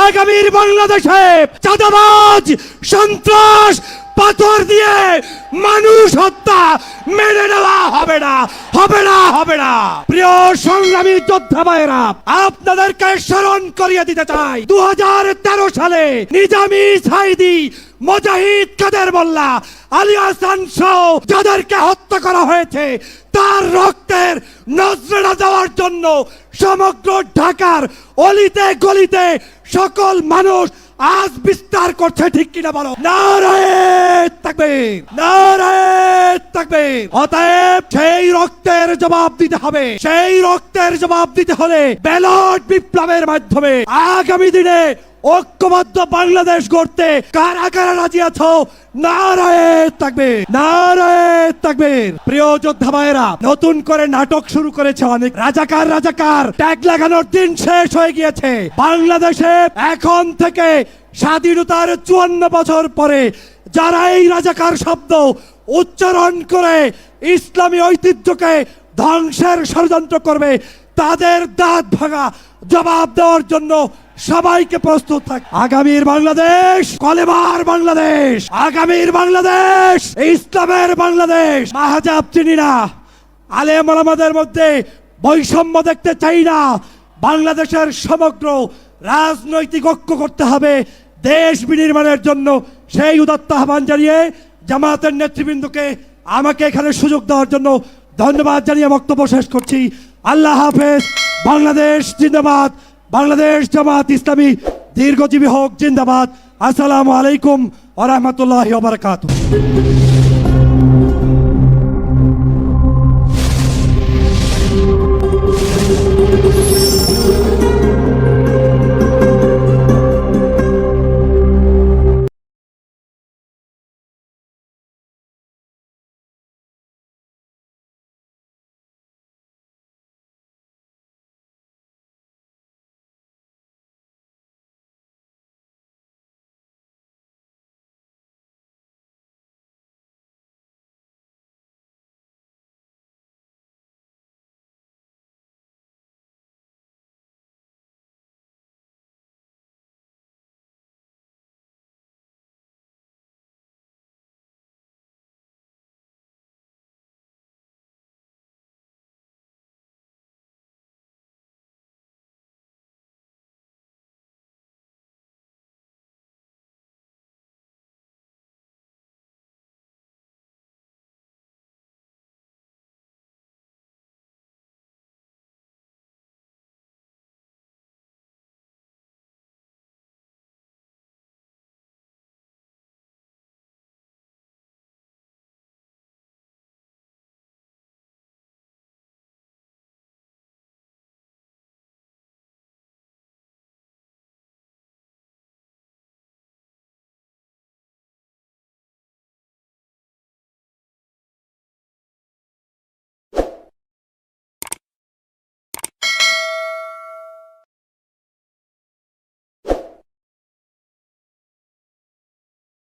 আগামীর বাংলাদেশে চাঁদাবাজ, সন্ত্রাস, পাথর দিয়ে মানুষ হত্যা মেনে নেওয়া হবে না হবে না হবে না। প্রিয় সংগ্রামী যোদ্ধা ভাইয়েরা, আপনাদেরকে স্মরণ করিয়ে দিতে চাই। দু হাজার তেরো সালে নিজামী সাইদি মুজাহিদ কাদের মোল্লা? আলী হাসান সহ যাদেরকে হত্যা করা হয়েছে, তার রক্তের নজরা দেওয়ার জন্য সমগ্র ঢাকার অলিতে গলিতে সকল মানুষ আজ বিস্তার করছে, ঠিক কিনা বলো? নারায়ে থাকবে নারায়ে থাকবে অতএব সেই রক্তের জবাব দিতে হবে। সেই রক্তের জবাব দিতে হলে ব্যালট বিপ্লবের মাধ্যমে আগামী দিনে ঐক্যবদ্ধ বাংলাদেশ গড়তে কারা কারা রাজি আছো? নারায়ে থাকবে নারায়ে থাকবে প্রিয় যোদ্ধা ভাইয়েরা, নতুন করে নাটক শুরু করেছে অনেক। রাজাকার রাজাকার, ট্যাগ লাগানোর দিন শেষ হয়ে গিয়েছে। বাংলাদেশে এখন থেকে স্বাধীনতার চুয়ান্ন বছর পরে যারা এই রাজাকার শব্দ উচ্চারণ করে ইসলামী ঐতিহ্যকে ধ্বংসের ষড়যন্ত্র করবে, তাদের দাঁত ভাঙা জবাব দেওয়ার জন্য সবাইকে প্রস্তুত থাক। আগামীর বাংলাদেশ কলেবার বাংলাদেশ, আগামীর বাংলাদেশ, ইসলামের বাংলাদেশ। মাহাজাব চিনি না। আলেম আলামাদের মধ্যে বৈষম্য দেখতে চাই না। বাংলাদেশের সমগ্র রাজনৈতিক ঐক্য করতে হবে দেশ বিনির্মাণের জন্য। সেই উদাত্ত আহ্বান জানিয়ে জামাতের নেতৃবৃন্দকে আমাকে এখানে সুযোগ দেওয়ার জন্য ধন্যবাদ জানিয়ে বক্তব্য শেষ করছি। আল্লাহ হাফেজ। বাংলাদেশ জিন্দাবাদ। বাংলাদেশ জামাত ইসলামী দীর্ঘজীবী হোক জিন্দাবাদ। আসসালামু আলাইকুম ওরহমতুল্লাহ বারকাত